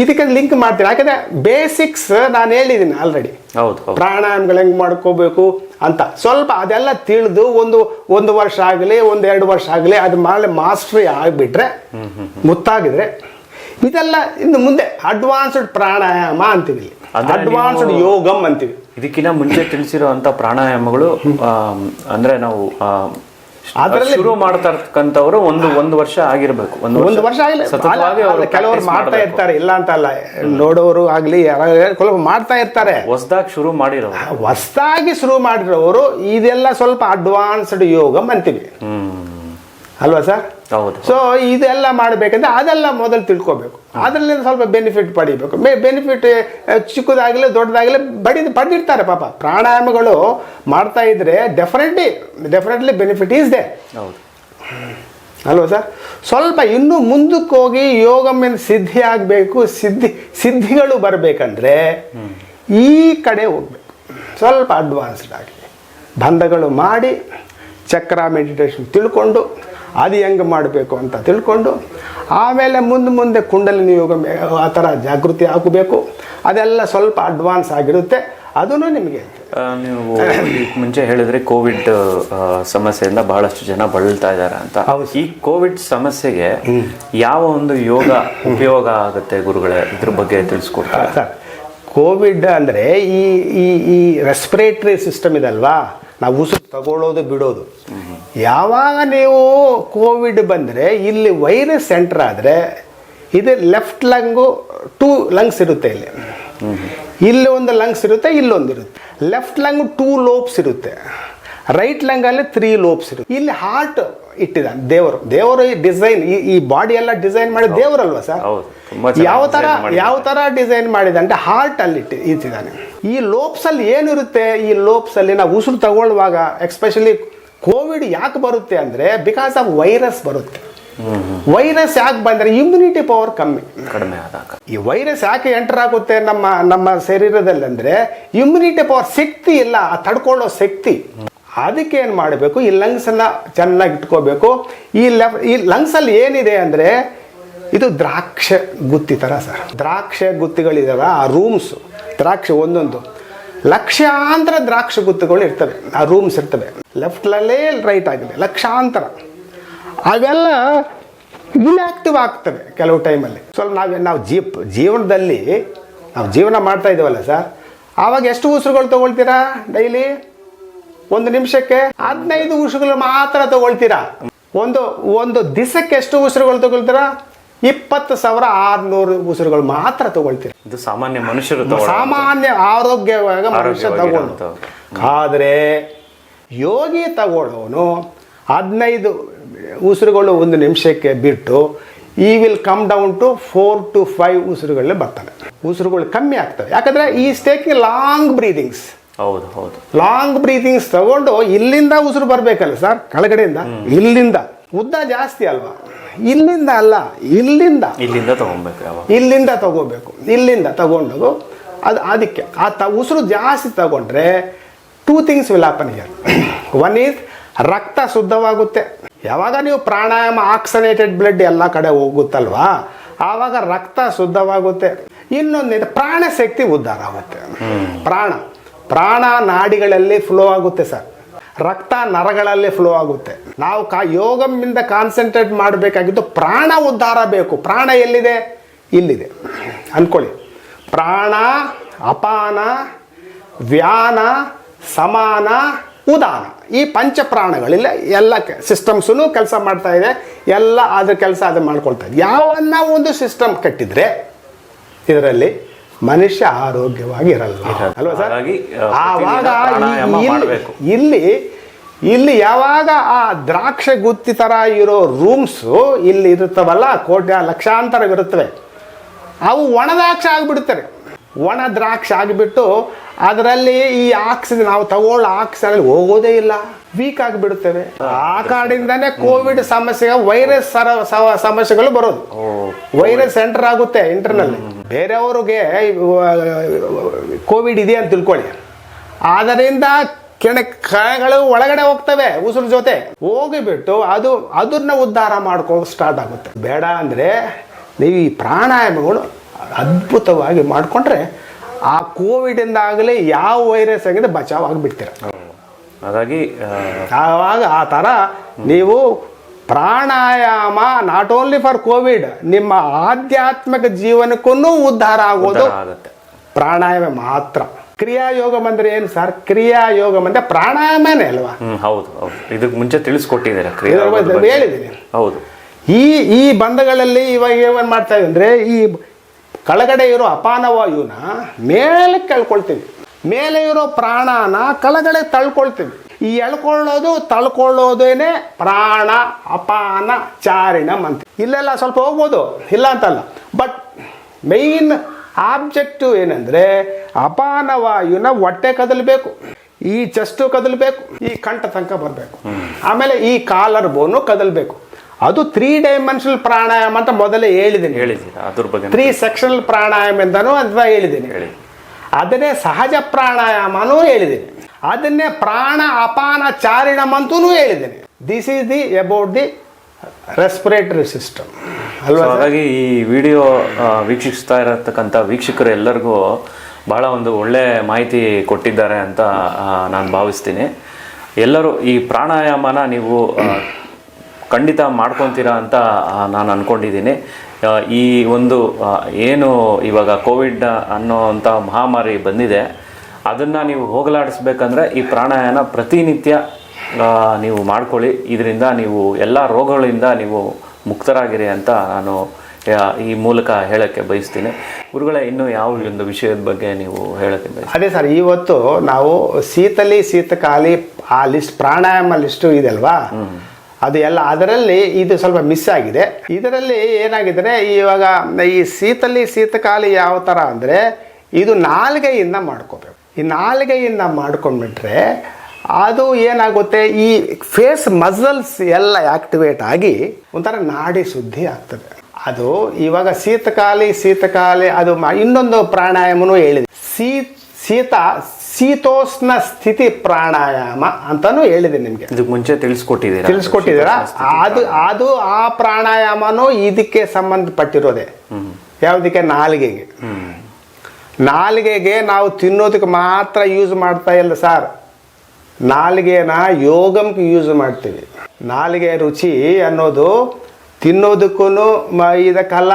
ಇದಕ್ಕೆ ಲಿಂಕ್ ಮಾಡ್ತೀನಿ. ಯಾಕಂದರೆ ಬೇಸಿಕ್ಸ್ ನಾನು ಹೇಳಿದ್ದೀನಿ ಆಲ್ರೆಡಿ ಹೌದು ಪ್ರಾಣಾಯಾಮಗಳು ಹೆಂಗೆ ಮಾಡ್ಕೋಬೇಕು ಅಂತ. ಸ್ವಲ್ಪ ಅದೆಲ್ಲ ತಿಳಿದು ಒಂದು ಒಂದು ವರ್ಷ ಆಗಲಿ ಒಂದು ಎರಡು ವರ್ಷ ಆಗಲಿ ಅದು ಮಾಡಲಿ ಮಾಸ್ಟ್ರಿ ಆಗಿಬಿಟ್ರೆ ಮುತ್ತಾಗಿದ್ರೆ ಇದೆಲ್ಲ ಇನ್ನು ಮುಂದೆ ಅಡ್ವಾನ್ಸ್ಡ್ ಪ್ರಾಣಾಯಾಮ ಅಂತೀವಿ ಅಡ್ವಾನ್ಸ್ಡ್ ಯೋಗಂ ಅಂತೀವಿ. ಇದಕ್ಕಿಂತ ಮುಂಚೆ ತಿಳಿಸಿರುವಂಥ ಪ್ರಾಣಾಯಾಮಗಳು ಅಂದ್ರೆ ನಾವು ಅದ್ರಲ್ಲಿ- ಶುರು ಮಾಡ್ತಾ ಇರ್ತಕ್ಕಂಥವ್ರು ಒಂದು ಒಂದು ವರ್ಷ ಆಗಿರ್ಬೇಕು. ಒಂದು ವರ್ಷ ಆಗಲಿ ಕೆಲವರು ಮಾಡ್ತಾ ಇರ್ತಾರೆ ಇಲ್ಲ ಅಂತ ಅಲ್ಲ. ನೋಡೋರು ಆಗಲಿ ಯಾರು ಮಾಡ್ತಾ ಇರ್ತಾರೆ. ಹೊಸದಾಗಿ ಶುರು ಮಾಡಿರೋ ಹೊಸದಾಗಿ ಶುರು ಮಾಡಿರೋರು ಇದೆಲ್ಲ ಸ್ವಲ್ಪ ಅಡ್ವಾನ್ಸ್ಡ್ ಯೋಗ ಅಂತೀವಿ. ಅಲ್ವಾ ಸರ್? ಹೌದು. ಸೊ ಇದೆಲ್ಲ ಮಾಡಬೇಕಂದ್ರೆ ಅದೆಲ್ಲ ಮೊದಲು ತಿಳ್ಕೊಬೇಕು. ಅದರಲ್ಲಿ ಸ್ವಲ್ಪ ಬೆನಿಫಿಟ್ ಪಡಿಬೇಕು. ಬೆನಿಫಿಟ್ ಚಿಕ್ಕದಾಗಲಿ ದೊಡ್ಡದಾಗಲಿ ಬಡಿ ಪಡೆದಿರ್ತಾರೆ ಪಾಪ. ಪ್ರಾಣಾಯಾಮಗಳು ಮಾಡ್ತಾ ಇದ್ರೆ definitely definitely benefit is there ಹೌದು. ಅಲ್ವಾ ಸರ್? ಸ್ವಲ್ಪ ಇನ್ನೂ ಮುಂದಕ್ಕೆ ಹೋಗಿ ಯೋಗ ಮೇಲೆ ಸಿದ್ಧಿ ಆಗಬೇಕು ಸಿದ್ಧಿ ಸಿದ್ಧಿಗಳು ಬರಬೇಕಂದ್ರೆ ಈ ಕಡೆ ಹೋಗ್ಬೇಕು. ಸ್ವಲ್ಪ ಅಡ್ವಾನ್ಸ್ಡ್ ಆಗಿ. ಬಂಧಗಳು ಮಾಡಿ ಚಕ್ರ ಮೆಡಿಟೇಷನ್ ತಿಳ್ಕೊಂಡು ಅದು ಹೆಂಗೆ ಮಾಡಬೇಕು ಅಂತ ತಿಳ್ಕೊಂಡು ಆಮೇಲೆ ಮುಂದೆ ಮುಂದೆ ಕುಂಡಲಿನಿ ಯೋಗ ಆ ಥರ ಜಾಗೃತಿ ಹಾಕಬೇಕು. ಅದೆಲ್ಲ ಸ್ವಲ್ಪ ಅಡ್ವಾನ್ಸ್ ಆಗಿರುತ್ತೆ. ಅದನ್ನು ನಿಮಗೆ ನೀವು ಮುಂಚೆ ಹೇಳಿದ್ರೆ ಕೋವಿಡ್ ಸಮಸ್ಯೆಯಿಂದ ಬಹಳಷ್ಟು ಜನ ಬಳಲ್ತಾ ಇದ್ದಾರೆ ಅಂತ. ಈ ಕೋವಿಡ್ ಸಮಸ್ಯೆಗೆ ಯಾವ ಒಂದು ಯೋಗ ಉಪಯೋಗ ಆಗುತ್ತೆ ಗುರುಗಳೇ? ಇದ್ರ ಬಗ್ಗೆ ತಿಳಿಸ್ಕೊಡ್ತಾರೆ? ಕೋವಿಡ್ ಅಂದರೆ ಈ ಈ ಈ ರೆಸ್ಪಿರೇಟರಿ ಸಿಸ್ಟಮ್ ಇದಲ್ವಾ? ನಾವು ಉಸಿರು ತಗೊಳ್ಳೋದು ಬಿಡೋದು. ಯಾವಾಗ ನೀವು ಕೋವಿಡ್ ಬಂದರೆ ಇಲ್ಲಿ ವೈರಸ್ ಸೆಂಟರ್ ಆದರೆ ಇದು ಲೆಫ್ಟ್ ಲಂಗು ಟೂ ಲಂಗ್ಸ್ ಇರುತ್ತೆ ಇಲ್ಲಿ. ಇಲ್ಲಿ ಒಂದು ಲಂಗ್ಸ್ ಇರುತ್ತೆ ಇಲ್ಲೊಂದು ಇರುತ್ತೆ. ಲೆಫ್ಟ್ ಲಂಗ್ ಟೂ ಲೋಬ್ಸ್ ಇರುತ್ತೆ. ರೈಟ್ ಲಂಗಲ್ಲಿ ತ್ರೀ ಲೋಬ್ಸ್ ಇರುತ್ತೆ. ಇಲ್ಲಿ ಹಾರ್ಟ್ ಇಟ್ಟಿದ್ದಾನೆ ದೇವರು. ದೇವರು ಈ ಡಿಸೈನ್ ಈ ಈ ಬಾಡಿ ಎಲ್ಲ ಡಿಸೈನ್ ಮಾಡಿ ದೇವರಲ್ವಾ ಸರ್? ಯಾವ ತರ ಯಾವ ತರ ಡಿಸೈನ್ ಮಾಡಿದ ಅಂದ್ರೆ ಹಾರ್ಟ್ ಅಲ್ಲಿ ಇಟ್ಟಿ ಇಟ್ಟಿದ್ದಾನೆ. ಈ ಲೋಪ್ಸ್ ಅಲ್ಲಿ ಏನಿರುತ್ತೆ? ಈ ಲೋಪ್ಸ್ ಅಲ್ಲಿ ನಾವು ಉಸಿರು ತಗೊಳ್ಳುವಾಗ ಎಕ್ಸ್ಪೆಷಲಿ ಕೋವಿಡ್ ಯಾಕೆ ಬರುತ್ತೆ ಅಂದ್ರೆ ಬಿಕಾಸ್ ಆಫ್ ವೈರಸ್ ಬರುತ್ತೆ. ವೈರಸ್ ಯಾಕೆ ಬಂದ್ರೆ ಇಮ್ಯುನಿಟಿ ಪವರ್ ಕಮ್ಮಿ. ಕಡಿಮೆ ಆದಾಗ. ಈ ವೈರಸ್ ಯಾಕೆ ಎಂಟರ್ ಆಗುತ್ತೆ ನಮ್ಮ ನಮ್ಮ ಶರೀರದಲ್ಲಿ ಅಂದ್ರೆ ಇಮ್ಯುನಿಟಿ ಪವರ್ ಶಕ್ತಿ ಇಲ್ಲ ಆ ತಡ್ಕೊಳ್ಳೋ ಶಕ್ತಿ. ಅದಕ್ಕೆ ಏನು ಮಾಡಬೇಕು? ಈ ಲಂಗ್ಸ್ ಎಲ್ಲ ಚೆನ್ನಾಗಿ ಇಟ್ಕೋಬೇಕು. ಈ ಲೆಫ್ ಈ ಲಂಗ್ಸ್ ಅಲ್ಲಿ ಏನಿದೆ ಅಂದ್ರೆ ಇದು ದ್ರಾಕ್ಷೆ ಗುತ್ತಿ ಥರ ಸರ್. ದ್ರಾಕ್ಷೆ ಗುತ್ತಿಗಳಿದಾವೆ ಆ ರೂಮ್ಸ್ ದ್ರಾಕ್ಷೆ ಒಂದೊಂದು. ಲಕ್ಷಾಂತರ ದ್ರಾಕ್ಷ ಗುತ್ತುಗಳು ಇರ್ತವೆ. ಆ ರೂಮ್ಸ್ ಇರ್ತವೆ. ಲೆಫ್ಟ್ಲಲ್ಲೇ ರೈಟ್ ಆಗಿದೆ. ಲಕ್ಷಾಂತರ. ಅವೆಲ್ಲ ಇನ್ಆಕ್ಟಿವ್ ಆಗ್ತವೆ ಕೆಲವು ಟೈಮಲ್ಲಿ ಸ್ವಲ್ಪ ನಾವು ನಾವು ಜೀಪ್ ಜೀವನದಲ್ಲಿ ನಾವು ಜೀವನ ಮಾಡ್ತಾ ಇದ್ದೀವಲ್ಲ ಸರ್. ಆವಾಗ ಎಷ್ಟು ಉಸಿರುಗಳು ತಗೊಳ್ತೀರಾ ಡೈಲಿ ಒಂದು ನಿಮಿಷಕ್ಕೆ ಹದಿನೈದು ಉಸಿರುಗಳು ಮಾತ್ರ ತಗೊಳ್ತೀರಾ? ಒಂದು ಒಂದು ದಿವಸಕ್ಕೆ ಎಷ್ಟು ಉಸಿರುಗಳು ತಗೊಳ್ತೀರಾ? ಇಪ್ಪತ್ತು ಸಾವಿರ ಆರುನೂರು ಉಸಿರುಗಳು ಮಾತ್ರ ತಗೊಳ್ತೀರಿ. ಇದು ಸಾಮಾನ್ಯ ಮನುಷ್ಯರು ಸಾಮಾನ್ಯ ಆರೋಗ್ಯವಾಗ ಮನುಷ್ಯ ತಗೊಳ್ತ. ಆದರೆ ಯೋಗಿ ತಗೊಳ್ಳೋನು ಹದಿನೈದು ಉಸಿರುಗಳು ಒಂದು ನಿಮಿಷಕ್ಕೆ ಬಿಟ್ಟು ಈ will come down to four to five ಉಸಿರುಗಳಲ್ಲೇ ಬರ್ತಾನೆ. ಉಸಿರುಗಳು ಕಮ್ಮಿ ಆಗ್ತವೆ. ಯಾಕಂದ್ರೆ ಈ ಟೇಕಿಂಗ್ ಲಾಂಗ್ ಬ್ರೀದಿಂಗ್ಸ್ ಹೌದು ಹೌದು. ಲಾಂಗ್ ಬ್ರೀದಿಂಗ್ಸ್ ತಗೊಂಡು ಇಲ್ಲಿಂದ ಉಸಿರು ಬರಬೇಕಲ್ಲ ಸರ್ ಕೆಳಗಡೆಯಿಂದ ಇಲ್ಲಿಂದ. ಉದ್ದ ಜಾಸ್ತಿ ಅಲ್ವಾ? ಇಲ್ಲಿಂದ ಅಲ್ಲ ಇಲ್ಲಿಂದ. ಇಲ್ಲಿಂದ ತಗೊಬೇಕು ಇಲ್ಲಿಂದ ತಗೋಬೇಕು. ಇಲ್ಲಿಂದ ತಗೊಂಡು ಅದು ಅದಕ್ಕೆ ಆ ತ ಉಸಿರು ಜಾಸ್ತಿ ತಗೊಂಡ್ರೆ two things will happen here one is ರಕ್ತ ಶುದ್ಧವಾಗುತ್ತೆ. ಯಾವಾಗ ನೀವು ಪ್ರಾಣಾಯಾಮ ಆಕ್ಸಿನೇಟೆಡ್ ಬ್ಲಡ್ ಎಲ್ಲ ಕಡೆ ಹೋಗುತ್ತಲ್ವಾ ಆವಾಗ ರಕ್ತ ಶುದ್ಧವಾಗುತ್ತೆ. ಇನ್ನೊಂದು ಪ್ರಾಣ ಶಕ್ತಿ ಉದ್ಧಾರ ಆಗುತ್ತೆ. ಪ್ರಾಣ ಪ್ರಾಣ ನಾಡಿಗಳಲ್ಲಿ ಫ್ಲೋ ಆಗುತ್ತೆ ಸರ್. ರಕ್ತ ನರಗಳಲ್ಲಿ ಫ್ಲೋ ಆಗುತ್ತೆ. ನಾವು ಕಾ ಯೋಗಮಿಂದ ಕಾನ್ಸಂಟ್ರೇಟ್ ಮಾಡಬೇಕಾಗಿದ್ದು ಪ್ರಾಣ ಉದ್ಧಾರ ಬೇಕು. ಪ್ರಾಣ ಎಲ್ಲಿದೆ? ಇಲ್ಲಿದೆ. ಅಂದ್ಕೊಳ್ಳಿ ಪ್ರಾಣ ಅಪಾನ ವ್ಯಾನ ಸಮಾನ ಉದಾನ. ಈ ಪಂಚ ಪ್ರಾಣಗಳಿಲ್ಲ. ಎಲ್ಲ ಸಿಸ್ಟಮ್ಸೂ ಕೆಲಸ ಮಾಡ್ತಾ ಇದೆ. ಎಲ್ಲ ಅದ್ರ ಕೆಲಸ ಅದು ಮಾಡ್ಕೊಳ್ತಾ ಇದೆ. ಯಾವನ್ನ ಒಂದು ಸಿಸ್ಟಮ್ ಕಟ್ಟಿದ್ರೆ ಇದರಲ್ಲಿ ಮನುಷ್ಯ ಆರೋಗ್ಯವಾಗಿ ಇರಲ್ಲ. ಅಲ್ವಾ ಸರ್? ಆವಾಗ. ಇಲ್ಲಿ ಇಲ್ಲಿ ಯಾವಾಗ ಆ ದ್ರಾಕ್ಷ ಗುತ್ತಿ ಥರ ಇರೋ ರೂಮ್ಸು ಇಲ್ಲಿ ಇರುತ್ತವಲ್ಲ ಕೋಟ್ಯ ಲಕ್ಷಾಂತರವಿರುತ್ತವೆ. ಅವು ಒಣ ದ್ರಾಕ್ಷ ಆಗಿಬಿಡ್ತಾರೆ ಒಣ ದ್ರಾಕ್ಷ ಆಗಿಬಿಟ್ಟು ಅದರಲ್ಲಿ ಈ ಆಕ್ಸಿಜನ್ ನಾವು ತಗೊಳ್ಳೋ ಆಕ್ಸಿಜನ್ ಹೋಗೋದೇ ಇಲ್ಲ. ವೀಕ್ ಆಗಿಬಿಡುತ್ತವೆ. ಆ ಕಾರಣದಿಂದಾನೇ ಕೋವಿಡ್ ಸಮಸ್ಯೆ ವೈರಸ್ ಸರ ಸಮಸ್ಯೆಗಳು ಬರೋದು. ವೈರಸ್ ಎಂಟರ್ ಆಗುತ್ತೆ ಇಂಟರ್ನಲ್ಲಿ ಬೇರೆಯವ್ರಿಗೆ ಕೋವಿಡ್ ಇದೆ ಅಂತ ತಿಳ್ಕೊಳ್ಳಿ. ಅದರಿಂದ ಕೆಣ ಕಾಯಗಳು ಒಳಗಡೆ ಹೋಗ್ತವೆ ಉಸಿರು ಜೊತೆ. ಹೋಗಿಬಿಟ್ಟು ಅದು ಅದನ್ನ ಉದ್ಧಾರ ಮಾಡ್ಕೋ ಸ್ಟಾರ್ಟ್ ಆಗುತ್ತೆ. ಬೇಡ ಅಂದರೆ ನೀವು ಈ ಪ್ರಾಣಾಯಾಮಗಳು ಅದ್ಭುತವಾಗಿ ಮಾಡಿಕೊಂಡ್ರೆ ಆ ಕೋವಿಡಿಂದ ಆಗಲಿ ಯಾವ ವೈರಸ್ ಆಗಿದೆ ಬಚಾವ್ ಆಗಿಬಿಡ್ತೀರ ಹಾಗಾಗಿ ಆವಾಗ ಆ ಥರ ನೀವು pranayama not only for Covid ನಿಮ್ಮ ಆಧ್ಯಾತ್ಮಿಕ ಜೀವನಕ್ಕೂ ಉದ್ಧಾರ ಆಗೋದು ಪ್ರಾಣಾಯಾಮ ಮಾತ್ರ. ಕ್ರಿಯಾಯೋಗಂ ಅಂದ್ರೆ ಏನು ಸರ್? ಕ್ರಿಯಾಯೋಗಂ ಅಂದ್ರೆ ಪ್ರಾಣಾಯಾಮನೇ ಅಲ್ವಾ? ಹೌದು ಇದಕ್ಕೆ ಮುಂಚೆ ತಿಳಿಸ್ಕೊಟ್ಟಿದ್ದೀರಾ. ಹೇಳಿದ್ದೀನಿ. ಹೌದು. ಈ ಈ ಬಂಧಗಳಲ್ಲಿ ಇವಾಗ ಏನ್ ಮಾಡ್ತಾ ಇದ್ದೀವಿ ಅಂದ್ರೆ ಈ ಕೆಳಗಡೆ ಇರೋ ಅಪಾನ ವಾಯುನ ಮೇಲೆ ಕೆಳ್ಕೊಳ್ತೀವಿ. ಮೇಲೆ ಇರೋ ಪ್ರಾಣನ ಕೆಳಗಡೆ ತಳ್ಕೊಳ್ತೀವಿ. ಈ ಎಳ್ಕೊಳ್ಳೋದು ತಳ್ಕೊಳ್ಳೋದೇನೆ ಪ್ರಾಣ ಅಪಾನ ಚಾರಿಣ ಅಂತ. ಇಲ್ಲೆಲ್ಲ ಸ್ವಲ್ಪ ಹೋಗ್ಬೋದು ಇಲ್ಲ ಅಂತಲ್ಲ. ಬಟ್ ಮೈನ್ ಆಬ್ಜೆಕ್ಟಿವ್ ಏನಂದರೆ ಅಪಾನ ವಾಯುನ ಹೊಟ್ಟೆ ಕದಲಬೇಕು ಈ ಚೆಸ್ಟು ಕದಲಬೇಕು ಈ ಕಂಠ ತನಕ ಬರಬೇಕು. ಆಮೇಲೆ ಈ ಕಾಲರ್ ಬೋನು ಕದಲಬೇಕು. ಅದು ತ್ರೀ ಡೈಮೆನ್ಷನಲ್ ಪ್ರಾಣಾಯಾಮ ಅಂತ ಮೊದಲೇ ಹೇಳಿದ್ದೀನಿ. ಹೇಳಿದ್ದೀನಿ ಅದ್ರ ಬಗ್ಗೆ ತ್ರೀ ಸೆಕ್ಷನಲ್ ಪ್ರಾಣಾಯಾಮ ಎಂದನು ಅಂತ ಹೇಳಿದ್ದೀನಿ. ಹೇಳಿ. ಅದನ್ನೇ ಸಹಜ ಪ್ರಾಣಾಯಾಮನೂ ಹೇಳಿದ್ದೀನಿ. ಅದನ್ನೇ ಪ್ರಾಣ ಅಪಾನ ಚಾರಿಣಮ್ ಅಂತೂ ಹೇಳಿದ್ದೀನಿ. This is the about the respiratory system ಅಲ್ವಾ ಹಾಗಾಗಿ ಈ ವಿಡಿಯೋ ವೀಕ್ಷಿಸ್ತಾ ಇರತಕ್ಕಂಥ ವೀಕ್ಷಕರು ಎಲ್ಲರಿಗೂ ಬಹಳ ಒಂದು ಒಳ್ಳೆ ಮಾಹಿತಿ ಕೊಟ್ಟಿದ್ದಾರೆ ಅಂತ ನಾನು ಭಾವಿಸ್ತೀನಿ. ಎಲ್ಲರೂ ಈ ಪ್ರಾಣಾಯಾಮನ ನೀವು ಖಂಡಿತ ಮಾಡ್ಕೊತೀರಾ ಅಂತ ನಾನು ಅಂದ್ಕೊಂಡಿದ್ದೀನಿ ಈ ಒಂದು ಏನು ಇವಾಗ ಕೋವಿಡ್ ಅನ್ನೋವಂಥ ಮಹಾಮಾರಿ ಬಂದಿದೆ ಅದನ್ನು ನೀವು ಹೋಗಲಾಡಿಸ್ಬೇಕಂದ್ರೆ ಈ ಪ್ರಾಣಾಯಾಮ ಪ್ರತಿನಿತ್ಯ ನೀವು ಮಾಡ್ಕೊಳ್ಳಿ. ಇದರಿಂದ ನೀವು ಎಲ್ಲ ರೋಗಗಳಿಂದ ನೀವು ಮುಕ್ತರಾಗಿರಿ ಅಂತ ನಾನು ಈ ಮೂಲಕ ಹೇಳೋಕ್ಕೆ ಬಯಸ್ತೀನಿ. ಗುರುಗಳೇ ಇನ್ನೂ ಯಾವ ಒಂದು ವಿಷಯದ ಬಗ್ಗೆ ನೀವು ಹೇಳಕ್ಕೆ ಬಯಸ್ತೀನಿ ಅದೇ ಸರ್ ಇವತ್ತು ನಾವು ಶೀತಲಿ ಶೀತಕಾಲಿ ಆ ಲಿಸ್ಟ್ ಪ್ರಾಣಾಯಾಮ ಲಿಸ್ಟು ಇದೆ ಅಲ್ವಾ ಅದು ಎಲ್ಲ ಅದರಲ್ಲಿ ಇದು ಸ್ವಲ್ಪ ಮಿಸ್ ಆಗಿದೆ. ಇದರಲ್ಲಿ ಏನಾಗಿದ್ರೆ ಇವಾಗ ಈ ಶೀತಲಿ ಶೀತಕಾಲಿ ಯಾವ ಥರ ಅಂದರೆ ಇದು ನಾಲ್ಗೆಯಿಂದ ಮಾಡ್ಕೋಬೇಕು. ಈ ನಾಲ್ಗೆಯಿಂದ ಮಾಡ್ಕೊಂಡ್ಬಿಟ್ರೆ ಅದು ಏನಾಗುತ್ತೆ ಈ ಫೇಸ್ ಮಸಲ್ಸ್ ಎಲ್ಲ ಆಕ್ಟಿವೇಟ್ ಆಗಿ ಒಂಥರ ನಾಡಿ ಶುದ್ಧಿ ಆಗ್ತದೆ. ಅದು ಇವಾಗ ಶೀತಕಾಲಿ ಶೀತಕಾಲಿ ಅದು ಇನ್ನೊಂದು ಪ್ರಾಣಾಯಾಮನೂ ಹೇಳಿದೆ. ಸೀ ಶೀತ ಶೀತೋಷ್ಣ ಸ್ಥಿತಿ ಪ್ರಾಣಾಯಾಮ ಅಂತಾನು ಹೇಳಿದೆ ನಿಮಗೆ. ಇದಕ್ಕೆ ಮುಂಚೆ ತಿಳಿಸ್ಕೊಟ್ಟಿದ್ದೀರಾ? ತಿಳಿಸ್ಕೊಟ್ಟಿದ್ದೀರಾ? ಅದು ಅದು ಆ ಪ್ರಾಣಾಯಾಮನೂ ಇದಕ್ಕೆ ಸಂಬಂಧಪಟ್ಟಿರೋದೆ. ಯಾವುದಕ್ಕೆ? ನಾಲಿಗೆಗೆ. ನಾಲಿಗೆಗೆ ನಾವು ತಿನ್ನೋದಕ್ಕೆ ಮಾತ್ರ ಯೂಸ್ ಮಾಡ್ತಾ ಇಲ್ಲ ಸರ್ ನಾಲಿಗೆನ ಯೋಗಮ್ಗೆ ಯೂಸ್ ಮಾಡ್ತೀವಿ. ನಾಲಿಗೆ ರುಚಿ ಅನ್ನೋದು ತಿನ್ನೋದಕ್ಕೂ ಇದಕ್ಕಲ್ಲ.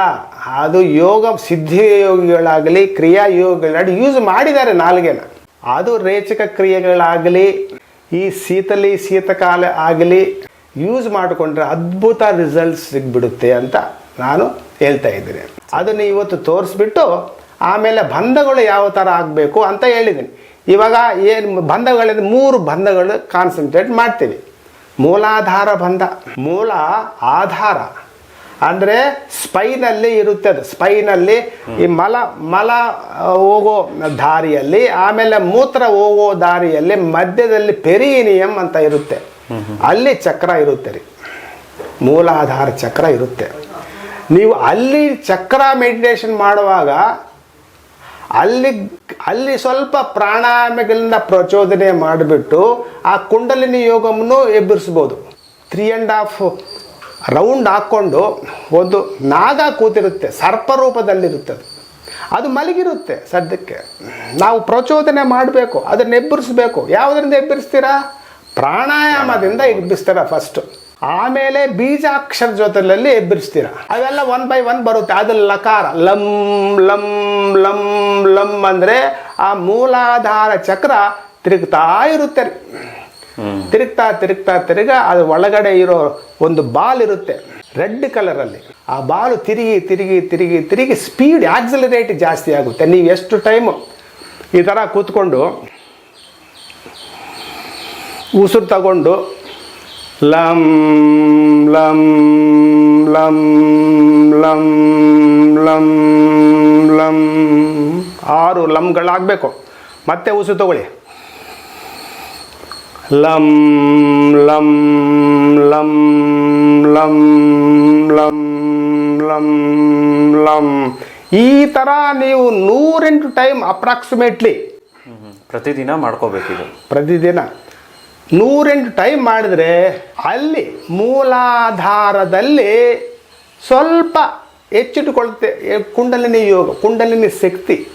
ಅದು ಯೋಗ ಸಿದ್ಧಿ ಯೋಗಿಗಳಾಗಲಿ ಕ್ರಿಯಾ ಯೋಗಿಗಳಾಗಲಿ ಯೂಸ್ ಮಾಡಿದ್ದಾರೆ ನಾಲಿಗೆನ. ಅದು ರೇಚಕ ಕ್ರಿಯೆಗಳಾಗಲಿ, ಈ ಶೀತಲಿ ಶೀತಕಾಲ ಆಗಲಿ ಯೂಸ್ ಮಾಡಿಕೊಂಡ್ರೆ ಅದ್ಭುತ ರಿಸಲ್ಟ್ಸ್ ಸಿಗ್ಬಿಡುತ್ತೆ ಅಂತ ನಾನು ಹೇಳ್ತಾ ಇದ್ದೀನಿ. ಅದನ್ನು ಇವತ್ತು ತೋರಿಸ್ಬಿಟ್ಟು ಆಮೇಲೆ ಬಂಧಗಳು ಯಾವ ಥರ ಆಗಬೇಕು ಅಂತ ಹೇಳಿದ್ದೀನಿ. ಇವಾಗ ಏನು ಬಂಧಗಳಿಂದ ಮೂರು ಬಂಧಗಳು ಕಾನ್ಸಂಟ್ರೇಟ್ ಮಾಡ್ತೀವಿ. ಮೂಲಾಧಾರ ಬಂಧ, ಮೂಲ ಆಧಾರ. ಅಂದರೆ ಸ್ಪೈನಲ್ಲಿ ಇರುತ್ತೆ ಅದು. ಸ್ಪೈನಲ್ಲಿ ಈ ಮಲ ಮಲ ಹೋಗೋ ದಾರಿಯಲ್ಲಿ, ಆಮೇಲೆ ಮೂತ್ರ ಹೋಗೋ ದಾರಿಯಲ್ಲಿ ಮಧ್ಯದಲ್ಲಿ ಪೆರಿನಿಯಂ ಅಂತ ಇರುತ್ತೆ. ಅಲ್ಲಿ ಚಕ್ರ ಇರುತ್ತೆ ರೀ. ಮೂಲಾಧಾರ ಚಕ್ರ ಇರುತ್ತೆ. ನೀವು ಅಲ್ಲಿ ಚಕ್ರ ಮೆಡಿಟೇಷನ್ ಮಾಡುವಾಗ ಅಲ್ಲಿ ಅಲ್ಲಿ ಸ್ವಲ್ಪ ಪ್ರಾಣಾಯಾಮಗಳಿಂದ ಪ್ರಚೋದನೆ ಮಾಡಿಬಿಟ್ಟು ಆ ಕುಂಡಲಿನಿ ಯೋಗವನ್ನು ಎಬ್ಬಿರಿಸ್ಬೋದು. ತ್ರೀ ಆ್ಯಂಡ್ ಹಾಫ್ ರೌಂಡ್ ಹಾಕ್ಕೊಂಡು ಒಂದು ನಾಗ ಕೂತಿರುತ್ತೆ ಸರ್ಪ ರೂಪದಲ್ಲಿರುತ್ತೆ ಅದು. ಅದು ಮಲಗಿರುತ್ತೆ ಸದ್ಯಕ್ಕೆ. ನಾವು ಪ್ರಚೋದನೆ ಮಾಡಬೇಕು, ಅದನ್ನು ಎಬ್ಬರಿಸ್ಬೇಕು. ಯಾವುದರಿಂದ ಎಬ್ಬರಿಸ್ತೀರಾ? ಪ್ರಾಣಾಯಾಮದಿಂದ ಎಬ್ಬಿಸ್ತೀರಾ ಫಸ್ಟು ಆಮೇಲೆ ಬೀಜಾಕ್ಷರ ಜೊತೆಯಲ್ಲಿ ಎಬ್ಬರಿಸ್ತೀರ. ಅವೆಲ್ಲ ಒನ್ ಬೈ ಒನ್ ಬರುತ್ತೆ. ಅದು ಲಕಾರ. ಲಂ ಲಂ ಲಂ ಲಂ ಅಂದರೆ ಆ ಮೂಲಾಧಾರ ಚಕ್ರ ತಿರುಗ್ತಾ ಇರುತ್ತೆ ತಿರುಗ್ತಾ ತಿರುಗ್ತಾ ತಿರುಗ ಅದು ಒಳಗಡೆ ಇರೋ ಒಂದು ಬಾಲ್ ಇರುತ್ತೆ. ರೆಡ್ ಕಲರಲ್ಲಿ. ಆ ಬಾಲು ತಿರುಗಿ ತಿರುಗಿ ತಿರುಗಿ ತಿರುಗಿ ಸ್ಪೀಡ್ ಆಕ್ಸಿಲರೇಟ್ ಜಾಸ್ತಿ ಆಗುತ್ತೆ. ನೀವು ಎಷ್ಟು ಟೈಮು ಈ ಥರ ಕೂತ್ಕೊಂಡು ಉಸಿರು ತಗೊಂಡು ಲಂ ಲಮ್ ಲಮ್ ಲಂ ಲಮ್ ಲಂ ಆರು ಲಮ್ಗಳಾಗಬೇಕು ಮತ್ತೆ ಉಸಿರು ತಗೊಳ್ಳಿ. ಲಂ ಲಂ ಲಂ ಲಂ ಲಂ ಲಂ ಲಂ ಈ ಥರ ನೀವು ನೂರೆಂಟು ಟೈಮ್ ಅಪ್ರಾಕ್ಸಿಮೇಟ್ಲಿ ಪ್ರತಿದಿನ ಮಾಡ್ಕೋಬೇಕು ಪ್ರತಿದಿನ ಮಾಡ್ಕೋಬೇಕಿದೆ. ಪ್ರತಿದಿನ. ನೂರೆಂಟು ಟೈಮ್ ಮಾಡಿದ್ರೆ ಅಲ್ಲಿ ಮೂಲಾಧಾರದಲ್ಲಿ ಸ್ವಲ್ಪ ಹೆಚ್ಚಿಟ್ಟುಕೊಳ್ಳುತ್ತೆ ಎ- ಕುಂಡಲಿನಿ ಯೋಗ, ಕುಂಡಲಿನಿ ಶಕ್ತಿ.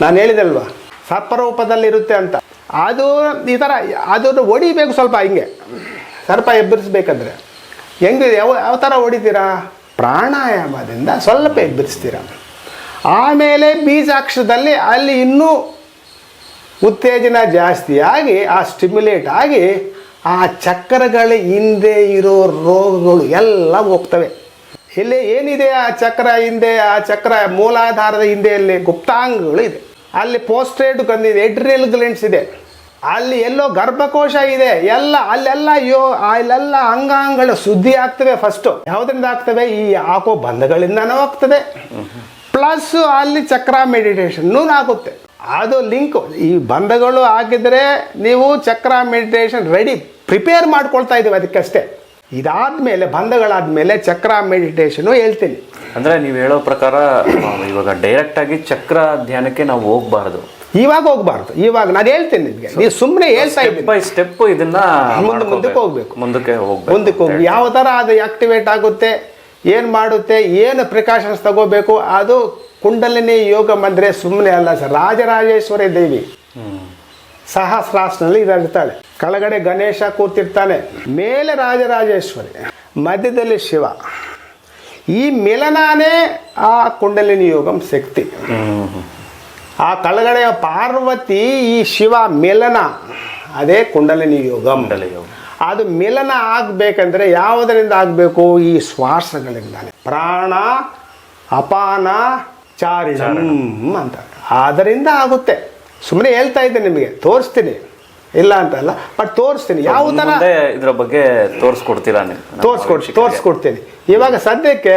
ನಾನು ಹೇಳಿದಲ್ವಾ, ಸರ್ಪರೂಪದಲ್ಲಿರುತ್ತೆ ಅಂತ. ಅದು ಈ ಥರ ಅದನ್ನು ಹೊಡಿಬೇಕು ಸ್ವಲ್ಪ ಹಿಂಗೆ. ಸರ್ಪ ಎಬ್ಬರಿಸ್ಬೇಕಂದ್ರೆ. ಹೆಂಗೆ, ಯಾವ ಯಾವ ಥರ ಹೊಡಿತೀರಾ ಪ್ರಾಣಾಯಾಮದಿಂದ ಸ್ವಲ್ಪ ಎಬ್ಬರಿಸ್ತೀರ. ಆಮೇಲೆ ಬೀಜಾಕ್ಷರದಲ್ಲಿ ಅಲ್ಲಿ ಇನ್ನೂ ಉತ್ತೇಜನ ಜಾಸ್ತಿಯಾಗಿ ಆ ಸ್ಟಿಮ್ಯುಲೇಟ್ ಆಗಿ ಆ ಚಕ್ರಗಳ ಹಿಂದೆ ಇರೋ ರೋಗಗಳು ಎಲ್ಲ ಹೋಗ್ತವೆ. ಇಲ್ಲಿ ಏನಿದೆ ಆ ಚಕ್ರ ಹಿಂದೆ ಆ ಚಕ್ರ ಮೂಲಾಧಾರದ ಹಿಂದೆಯಲ್ಲಿ ಗುಪ್ತಾಂಗಗಳು ಇದೆ. ಅಲ್ಲಿ ಪೋಸ್ಟ್ರೇಡ್ ಬಂದಿದೆ ಎಡ್ರಿಯಲ್ ಗ್ಲೆಂಡ್ಸ್ ಇದೆ. ಅಲ್ಲಿ ಎಲ್ಲೋ ಗರ್ಭಕೋಶ ಇದೆ ಎಲ್ಲ ಅಲ್ಲೆಲ್ಲ ಯೋ ಅಲ್ಲೆಲ್ಲ ಅಂಗಾಂಗಗಳು ಶುದ್ಧಿ ಆಗ್ತವೆ ಫಸ್ಟು ಯಾವುದರಿಂದ ಆಗ್ತವೆ? ಈ ಹಾಕೋ ಬಂಧಗಳಿಂದನೂ ಆಗ್ತದೆ. ಪ್ಲಸ್ ಅಲ್ಲಿ ಚಕ್ರ ಮೆಡಿಟೇಷನ್ನು ಆಗುತ್ತೆ. ಅದು ಲಿಂಕ್ ಈ ಬಂಧಗಳು ಹಾಕಿದರೆ ನೀವು ಚಕ್ರ ಮೆಡಿಟೇಷನ್ ರೆಡಿ ಪ್ರಿಪೇರ್ ಮಾಡ್ಕೊಳ್ತಾ ಇದ್ದೀವಿ ಅದಕ್ಕಷ್ಟೇ. ಇದಾದ್ಮೇಲೆ ಬಂಧಗಳಾದ್ಮೇಲೆ ಚಕ್ರ ಮೆಡಿಟೇಷನು ಹೇಳ್ತೀನಿ. ಅಂದ್ರೆ ನೀವು ಹೇಳೋ ಪ್ರಕಾರ ಇವಾಗ ಡೈರೆಕ್ಟ್ ಆಗಿ ಚಕ್ರ ಧ್ಯಾನಕ್ಕೆ ನಾವು ಹೋಗ್ಬಾರ್ದು. ಇವಾಗ ಹೋಗ್ಬಾರ್ದು. ಇವಾಗ ನಾನು ಹೇಳ್ತೀನಿ ನಿಮಗೆ. ನೀವು ಸುಮ್ಮನೆ ಹೇಳ್ತಾ ಇದ್ದೀನಿ. ಬೈ ಸ್ಟೆಪ್ ಇದನ್ನ ಮುಂದೆ. ಮುಂದಕ್ಕೆ ಹೋಗ್ಬೇಕು. ಮುಂದಕ್ಕೆ ಹೋಗ್ಬೇಕು. ಮುಂದಕ್ಕೆ ಹೋಗಿ ಯಾವ ಥರ ಅದು ಆಕ್ಟಿವೇಟ್ ಆಗುತ್ತೆ ಏನು ಮಾಡುತ್ತೆ ಏನು ಪ್ರಿಕಾಷನ್ಸ್ ತಗೋಬೇಕು ಅದು ಕುಂಡಲಿನಿ ಯೋಗ ಮಂದ್ರೆ ಸುಮ್ಮನೆ ಅಲ್ಲ ಸರ್. ರಾಜರಾಜೇಶ್ವರಿ ದೇವಿ. ಸಹಸ್ರಾಸ್ನಲ್ಲಿ ಇದಾಗಿರ್ತಾಳೆ. ಕೆಳಗಡೆ ಗಣೇಶ ಕೂತಿರ್ತಾನೆ. ಮೇಲೆ ರಾಜರಾಜೇಶ್ವರಿ. ಮಧ್ಯದಲ್ಲಿ ಶಿವ. ಈ ಮಿಲನಾನೇ ಆ ಕುಂಡಲಿನಿ ಯೋಗಂ ಶಕ್ತಿ. ಆ ಕಳಗಡೆಯ ಪಾರ್ವತಿ ಈ ಶಿವ ಮಿಲನ. ಅದೇ ಕುಂಡಲಿನಿ ಯೋಗಂ. ಕುಂಡಲಿ ಯೋಗ. ಅದು ಮಿಲನ ಆಗ್ಬೇಕಂದ್ರೆ ಯಾವುದರಿಂದ ಆಗಬೇಕು? ಈ ಶ್ವಾಸಗಳಿಂದಾನೆ. ಪ್ರಾಣ ಅಪಾನ ಚಾರಿಣಂ ಅಂತ. ಆದ್ದರಿಂದ ಆಗುತ್ತೆ. ಸುಮ್ಮನೆ ಹೇಳ್ತಾ ಇದ್ದೆ ನಿಮಗೆ ತೋರಿಸ್ತೀನಿ. ಇಲ್ಲ ಅಂತಲ್ಲ ಬಟ್ ತೋರಿಸ್ತೀನಿ. ಯಾವ ಥರ ಇದ್ರ ಬಗ್ಗೆ ತೋರಿಸ್ಕೊಡ್ತೀರಾ ನೀವು? ತೋರಿಸ್ಕೊಡ್ ತೋರಿಸ್ಕೊಡ್ತೀನಿ ಇವಾಗ ಸದ್ಯಕ್ಕೆ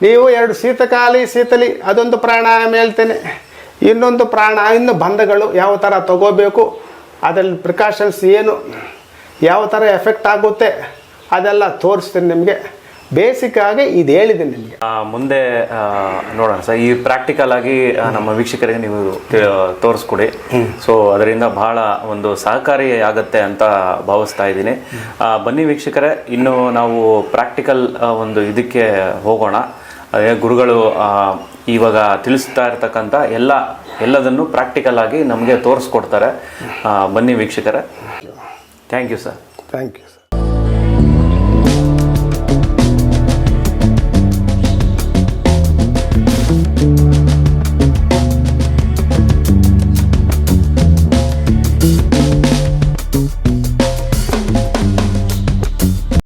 ನೀವು ಎರಡು ಶೀತಕಾಲಿ ಶೀತಲಿ ಅದೊಂದು ಪ್ರಾಣಾಯಾಮ ಹೇಳ್ತೇನೆ. ಇನ್ನೊಂದು ಪ್ರಾಣ ಇನ್ನು ಬಂಧಗಳು ಯಾವ ಥರ ತಗೋಬೇಕು ಅದರಲ್ಲಿ ಪ್ರಿಕಾಷನ್ಸ್ ಏನು ಯಾವ ಥರ ಎಫೆಕ್ಟ್ ಆಗುತ್ತೆ ಅದೆಲ್ಲ ತೋರಿಸ್ತೀನಿ ನಿಮಗೆ. ಬೇಸಿಕ್ ಆಗಿ ಇದು ಹೇಳಿದೆ ನಿಮಗೆ. ಮುಂದೆ ನೋಡೋಣ ಸರ್. ಈ ಪ್ರಾಕ್ಟಿಕಲ್ ಆಗಿ ನಮ್ಮ ವೀಕ್ಷಕರಿಗೆ ನೀವು ತೋರಿಸ್ಕೊಡಿ. ಸೊ ಅದರಿಂದ ಬಹಳ ಒಂದು ಸಹಕಾರಿ ಆಗತ್ತೆ ಅಂತ ಭಾವಿಸ್ತಾ ಇದ್ದೀನಿ. ಬನ್ನಿ ವೀಕ್ಷಕರೇ ಇನ್ನು ನಾವು ಪ್ರಾಕ್ಟಿಕಲ್ ಒಂದು ಇದಕ್ಕೆ ಹೋಗೋಣ. ಅದೇ ಗುರುಗಳು ಇವಾಗ ತಿಳಿಸ್ತಾ ಇರ್ತಕ್ಕಂಥ ಎಲ್ಲ ಎಲ್ಲದನ್ನು ಪ್ರಾಕ್ಟಿಕಲ್ ಆಗಿ ನಮಗೆ ತೋರಿಸ್ಕೊಡ್ತಾರೆ. ಬನ್ನಿ ವೀಕ್ಷಕರೇ. Thank you sir thank you